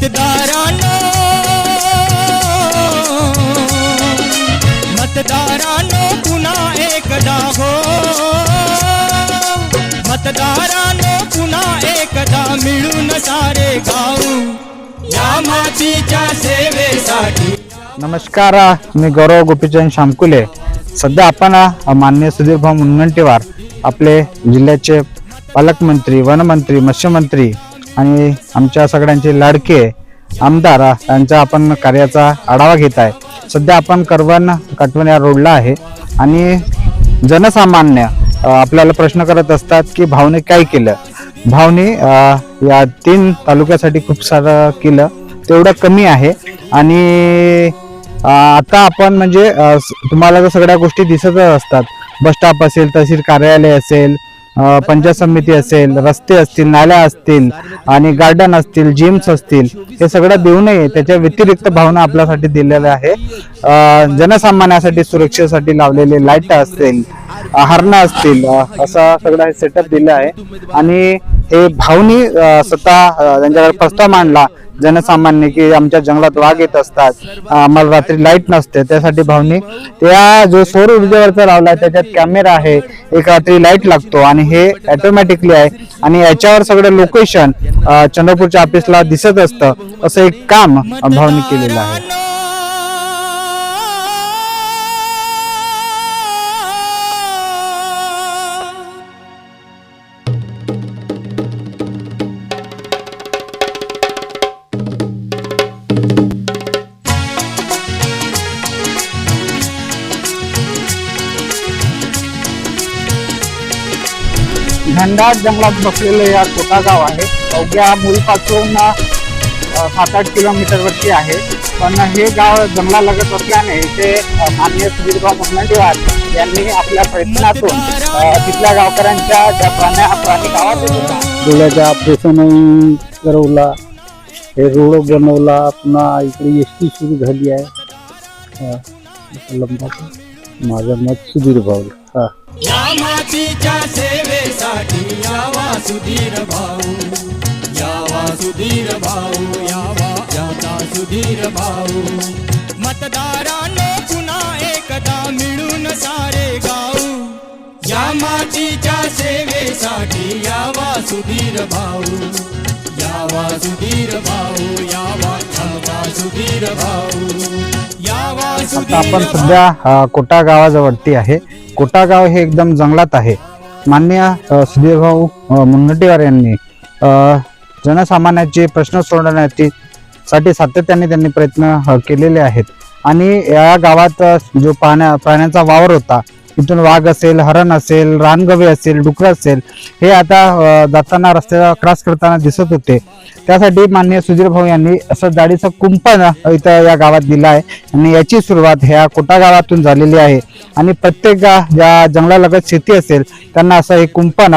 मतदारांनो मतदारांनो पुन्हा एकदा हो. मतदारांनो पुन्हा एकदा मिळून सारे गाऊ या मातीच्या सेवेसाठी. नमस्कार मी गौरव गोपीचंद शामकुले. सध्या आपण अ, माननीय सुधीर भाऊ मुनगंटीवार आपले जिल्ह्याचे पालकमंत्री वनमंत्री मत्स्यमंत्री आणि आमच्या सगळ्यांचे लाडके आमदार अ, आपण कार्याचा आढावा घेत आहे. सध्या आपण करवण कटवण या रोडला आहे आणि जनसामान्य आपल्याला प्रश्न करत असतात की भावने काय केलं? भावने या तीन तालुक्यासाठी खूप सारं केलं. तेवढं कमी आहे आणि आता आपण म्हणजे तुम्हाला तर सगळ्या गोष्टी दिसतच असतात. बस स्टॉप असेल तहसील कार्यालय असेल पंचायत समिती असेल रस्ते असतील नाल्या असतील आणि गार्डन असतील जिम्स असतील हे सगळं देऊनही त्याच्या व्यतिरिक्त भावना आपल्यासाठी दिलेल्या आहे. जनसामान्यासाठी सुरक्षेसाठी लावलेले लाइट असतील हरणं असतील असं असा सगळं हे सेटअप दिलं आहे. आणि हे भावनी स्वतः त्यांच्याकडे प्रस्ताव मांडला जनसामान्य की आमच्या जंगलात वाघ येत असतात. आम्हाला रात्री लाइट नसते. त्यासाठी भावनी त्या जो सौर ऊर्जेवरचा लावला त्याच्यात कॅमेरा आहे. एक रात्री लाइट लागतो आणि हे ऑटोमॅटिकली आहे. आणि याच्यावर सगळं लोकेशन चंद्रपूरच्या ऑफिसला दिसत असतं. असं एक काम भावनी केलेलं आहे. घनदाट जंगलात बसलेलं या छोटा गाव आहे. अवघ्या मुळीपासून अ, सात आठ किलोमीटरवरती आहे. पण हे गाव जंगलालगत असल्याने इथे माननीय सुधीरभाऊ मुनगंटीवार यांनी आपल्या प्रयत्नातून तिथल्या गावकऱ्यांच्या ज्या प्राण्या प्राणी गावात येत होत्या डोळ्याचं ऑपरेशन करवला हे रोड बनवला पुन्हा इकडे एस टी सुरू झाली आहे. माझं मत सुधीर भाऊ. हा. सुधीर भाऊ यावा सुधीर भाऊ यावा याचा सुधीर भाऊ. मतदारांनो पुन्हा एकदा मिळून सारे गाऊ. या मातीच्या सेवेसाठी यावा सुधीर भाऊ. यावा सुधीर भाऊ यावा आमचा सुधीर भाऊ. यावा आपण सध्या कोटा गावाजवळती आहे. कोटा गाव हे एकदम जंगलात आहे. मान्य सुधीरभाऊ मुनगंटीवार यांनी जनसामान्याचे प्रश्न सोडवण्यासाठी सातत्याने त्यांनी प्रयत्न केलेले आहेत. आणि या गावात जो पाण्या प्राण्यांचा वावर होता इथून वाघ असेल हरण असेल रानगवे असेल डुकर असेल हे आता जाताना रस्त्याला क्रॉस करताना दिसत होते. त्यासाठी माननीय सुधीर भाऊ यांनी असं जाडीचं कुंपण इथं या गावात दिलं आहे. आणि याची सुरुवात ह्या कोटा गावातून झालेली आहे. आणि प्रत्येक ज्या जंगलालगत शेती असेल त्यांना असं हे कुंपण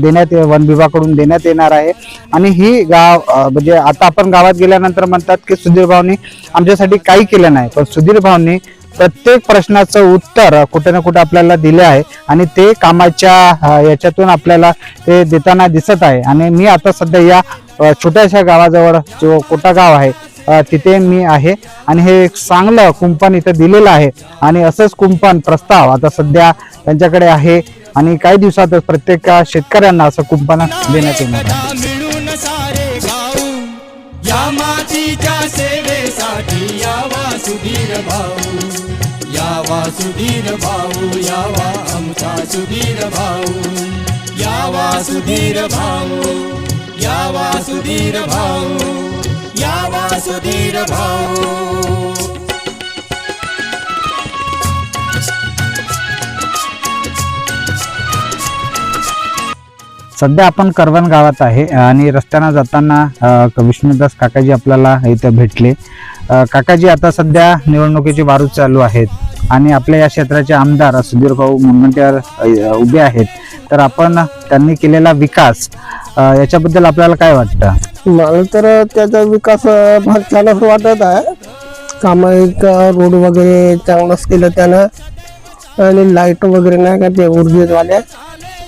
देण्यात ये- वन विभागाकडून देण्यात येणार आहे. आणि ही गाव म्हणजे आता आपण गावात गेल्यानंतर म्हणतात की सुधीर भाऊनी आमच्यासाठी काही केलं नाही. पण सुधीर भाऊनी प्रत्येक प्रश्नाचं उत्तर कुठे ना कुठे आपल्याला दिले आहे आणि ते कामाच्या याच्यातून आपल्याला ते देताना दिसत आहे. आणि मी आता सध्या या छोट्याशा गावाजवळ जो कोटा गाव आहे तिथे मी आहे. आणि हे एक चांगलं कुंपण इथं दिलेलं आहे. आणि असंच कुंपण प्रस्ताव आता सध्या त्यांच्याकडे आहे. आणि काही दिवसातच प्रत्येक शेतकऱ्यांना असं कुंपण देण्यात येणार आहे. या मातीच्या सेवेसाठी यावा सुधीर भाऊ. यावा सुधीर भाऊ यावा आमचा सुधीर भाऊ. यावा सुधीर भाऊ यावा सुधीर भाऊ यावा सुधीर भाऊ. सध्या आपण करवण गावात आहे आणि रस्त्यानं जाताना विष्णुदास काकाजी आपल्याला इथं भेटले. काकाजी आता सध्या निवडणुकीची वारू चालू आहेत. आणि आपल्या या क्षेत्राचे आमदार सुधीर भाऊ मुनगंटीवार उभे आहेत. तर आपण त्यांनी केलेला विकास याच्याबद्दल आपल्याला काय वाटतं? मला तर त्याचा विकास भाग छान असं वाटत आहे. सामायिक रोड वगैरे चांगलंच केलं त्यानं. आणि लाइट वगैरे नाही का ते ऊर्जेवाल्या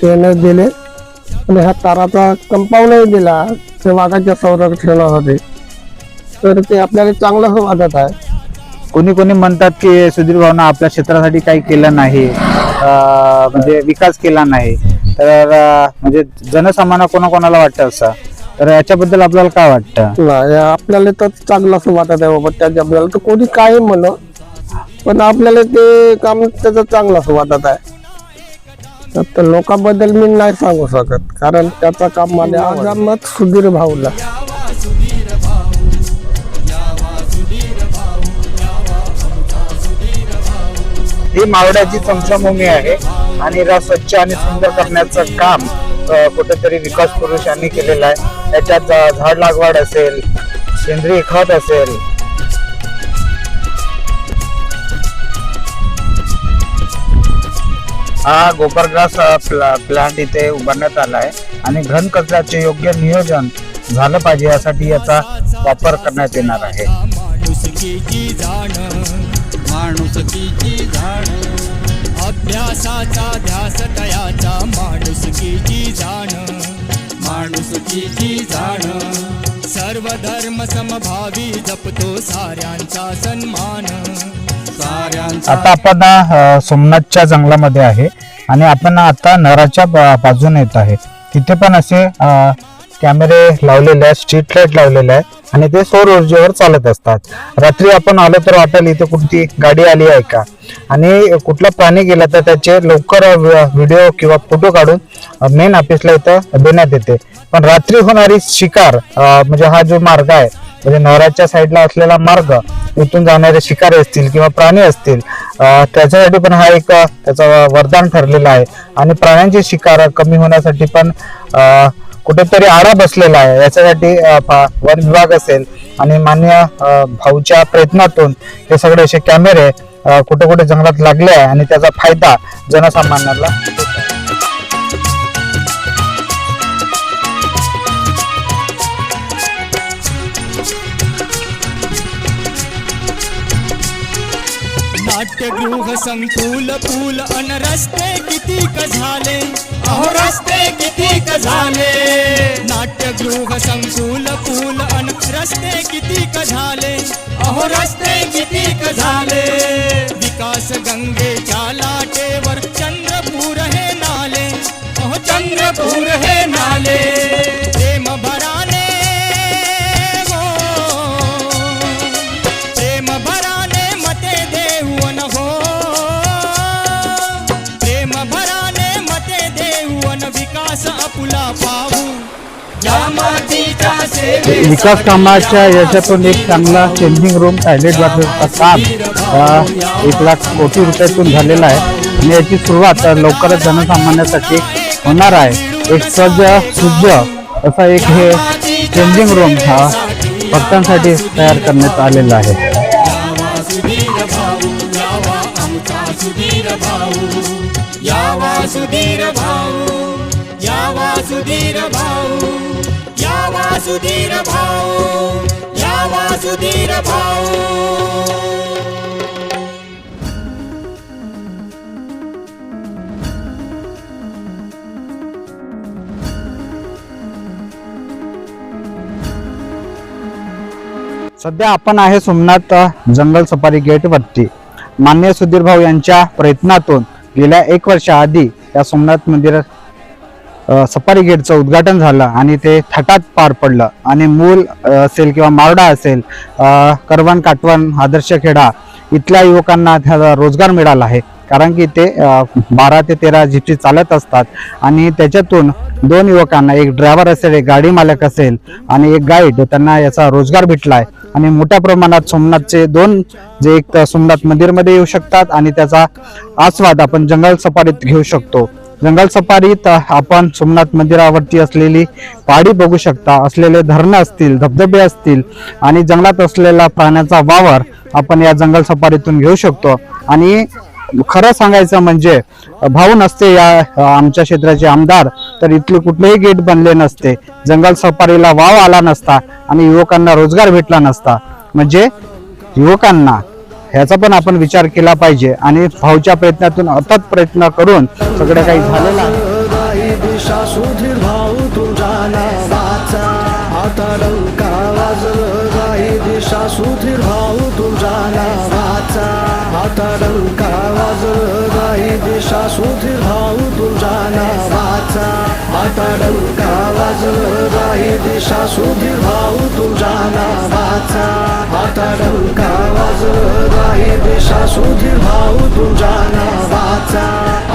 त्यानं दिले. आणि हा ताराचा कंपाऊंडही दिला. ते वाघाच्या संरक्षणासाठी. तर ते आपल्याला चांगलं वाटत आहे. कोणी कोणी म्हणतात की सुधीर भावना आपल्या क्षेत्रासाठी काही केलं नाही म्हणजे विकास केला नाही. तर म्हणजे जनसामान्य कोणाकोणाला वाटतं असं? तर याच्याबद्दल आपल्याला काय वाटतं? आपल्याला तर चांगलं असं वाटत आहे बाबा त्याच्या आपल्याला तर कोणी काय म्हण. पण आपल्याला ते काम त्याचं चांगलं असं वाटत आहे. तर लोकांबद्दल मी नाही सांगू शकत कारण त्याचं काम मला सुधीर भाऊला. ही मावळ्याची चमचमभूमी आहे. आणि रा स्वच्छ आणि सुंदर करण्याचं काम कुठेतरी विकास पुरुष यांनी केलेलं आहे. याच्यात झाड लागवड असेल सेंद्रिय खत असेल. हा गोबरग्रास प्ला- प्लांट इथे उभारण्यात आला आहे. आणि घन कचऱ्याचे योग्य नियोजन झालं पाहिजे यासाठी याचा वापर करण्यात येणार आहे. माणुसकीची जाण. अभ्यासाचा ध्यास तयाचा माणुसकीची जाण. माणुसकीची जाण. सर्व धर्म समभावी जपतो साऱ्यांचा सन्मान. साऱ्यांचा आता आपण अ, सोमनाथच्या जंगलामध्ये आहे आणि आपण आता नराच्या बा- बाजूने येत आहे. तिथे पण असे अ, कॅमेरे लावलेले आहेत स्ट्रीट लाइट लावलेले आहे आणि ते सौर ऊर्जेवर चालत असतात. रात्री आपण आलो तर वाटेल इथे कोणती गाडी आली आहे का? आणि कुठला प्राणी गेला तर त्याचे लवकर व्हिडिओ किंवा फोटो काढून मेन ऑफिसला इथं देण्यात येते. पण रात्री होणारी शिकार म्हणजे हा जो मार्ग आहे म्हणजे नवराच्या साईडला असलेला मार्ग इथून जाणारे शिकारी असतील किंवा प्राणी असतील त्याच्यासाठी पण हा एक त्याचा वरदान ठरलेला आहे. आणि प्राण्यांची शिकार कमी होण्यासाठी पण अं, कुठेतरी आळा बसलेला आहे. याच्यासाठी वन विभाग असेल आणि मान्य भाऊच्या प्रयत्नातून हे सगळे असे कॅमेरे कुठे कुठे जंगलात लागले आहे आणि त्याचा फायदा जनसामान्याला नाट्यगृह संकुल पूल अन रस्ते किती झाले? अहो रस्ते किती झाले? नाट्यगृह संकुल पूल अन रस्ते किती झाले? अहो रस्ते किती झाले? विकास गंगेच्या लाटेवर चंद्रपूर हे नाले. अहो चंद्रपूर हे विकास कामाच्या याच्यातून एक चांगला चेंजिंग रूम टॉयलेट बाथरूमचा काम एक लाख कोटी रुपयातून झालेला आहे. आणि याची सुरुवात लवकरच जनसामान्यासाठी होणार आहे. एक सज्ज सुज्ज असा एक हे चेंजिंग रूम हा भक्तांसाठी तयार करण्यात आलेला आहे. यावा सुधीर भाऊ यावा सुधीर भाऊ. वासुधीर भाऊ या वासुधीर भाऊ. सध्या आपण आहे सोमनाथ जंगल सफारी गेट वरती. मान्य सुधीर भाऊ यांच्या प्रयत्नातून गेल्या एक वर्षाआधी या सोमनाथ मंदिरात सफारी गेटचं उद्घाटन झालं आणि ते थटात पार पडलं. आणि मूल असेल किंवा मारडा असेल करवण काटवण आदर्श खेडा इथल्या युवकांना त्याचा रोजगार मिळाला आहे. कारण की ते बारा ते तेरा जिप्सी चालत असतात आणि त्याच्यातून दोन युवकांना एक ड्रायव्हर असेल एक गाडी मालक असेल आणि एक गाईड त्यांना याचा रोजगार भेटला आहे आणि मोठ्या प्रमाणात सोमनाथचे दोन जे एक तर सोमनाथ मंदिरमध्ये येऊ शकतात आणि त्याचा आस्वाद आपण जंगल सफारीत घेऊ शकतो. जंगल सफारीत आपण सोमनाथ मंदिरावरती असलेली पहाडी बघू शकता. असलेले धरणं असतील धबधबे असतील आणि जंगलात असलेला प्राण्याचा वावर आपण या जंगल सफारीतून घेऊ शकतो. आणि खरं सांगायचं म्हणजे भाऊ नसते या आमच्या क्षेत्राचे आमदार तर इथले कुठलेही गेट बनले नसते. जंगल सफारीला वाव आला नसता आणि युवकांना रोजगार भेटला नसता. म्हणजे युवकांना ह्याचा पण आपण विचार केला पाहिजे आणि भाऊच्या प्रयत्नातून अथक प्रयत्न करून सगळं काही झालेलं आहे. गाई दिशा आता डंका गाई दिशा सुधीर भाऊ तुझा नावाचा. आता डंका वाजव गाई दिशा सुधीर भाऊ तुझा नावाचा. आता डंका गाई दिशा सुधीर भाऊ तुझा नावाचा.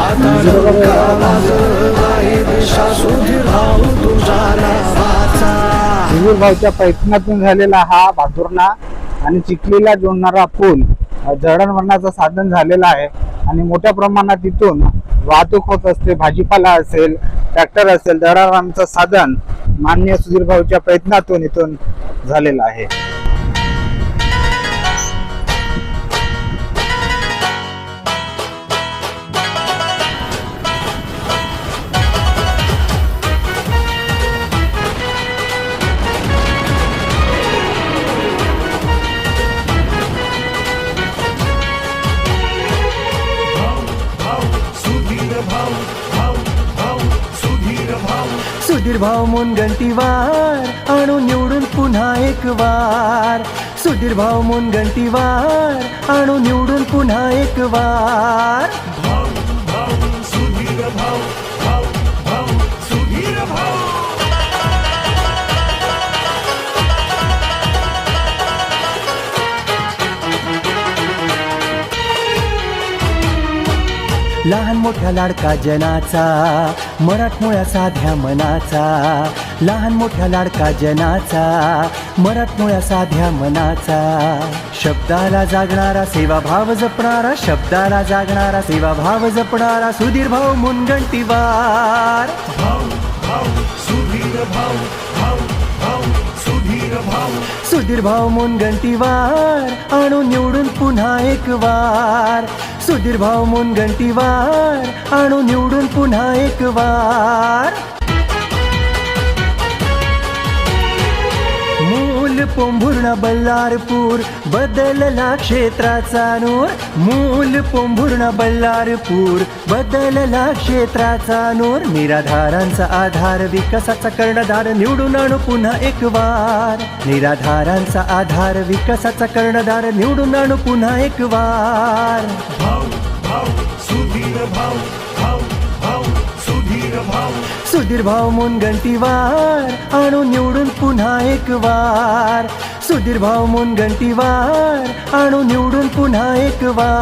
आता डंका वाजव गाई दिशा सुधीर भाऊ तुझा नावाचा. आता सुधीर भाऊच्या प्रयत्नातून झालेला हा भातुरणा आणि चिखलीला जोडणारा पूल अ, साधन झालेलं आहे. आणि मोठ्या प्रमाणात इथून वाहतूक होत असते. भाजीपाला असेल ट्रॅक्टर असेल दळणवळणाचं साधन माननीय सुधीर भाऊच्या प्रयत्नातून इथून झालेलं आहे. भाऊ मुनगंटीवार आणू निवडून पुन्हा एक वार. सुधीर भाऊ मुनगंटीवार आणू निवडून पुन्हा एक वार. लहान मोठ्या लाडका जनाचा मराठमोळ्या साध्या मनाचा. लहान मोठ्या लाडका जनाचा मराठमोळ्या साध्या मनाचा. शब्दाला जागणारा सेवाभाव जपणारा शब्दाला जागणारा सेवा भाव जपणारा सुधीर भाऊ मुनगंटीवार. सुधीर भाऊ. मुनगंटीवार आणून निवडून पुन्हा एक वार. सुधीर भाऊ मुनगंटीवार आणून निवडून पुन्हा एक वार. मूल पोंभुर्ण बल्लारपूर बदलला क्षेत्राचा नूर. मूल पोंभुर्ण बल्लारपूर बदलला क्षेत्राचा नूर. निराधारांचा आधार विकासाचा कर्णधार. निवडून आणू पुन्हा एक वार. निराधारांचा आधार विकासाचा कर्णधार. निवडून आणू पुन्हा एक वार. सुधीर भाऊ. मुनगंटीवार आणून निवडून पुन्हा एक वार. सुधीर भाऊ मुनगंटीवार आणून निवडून पुन्हा एक वार.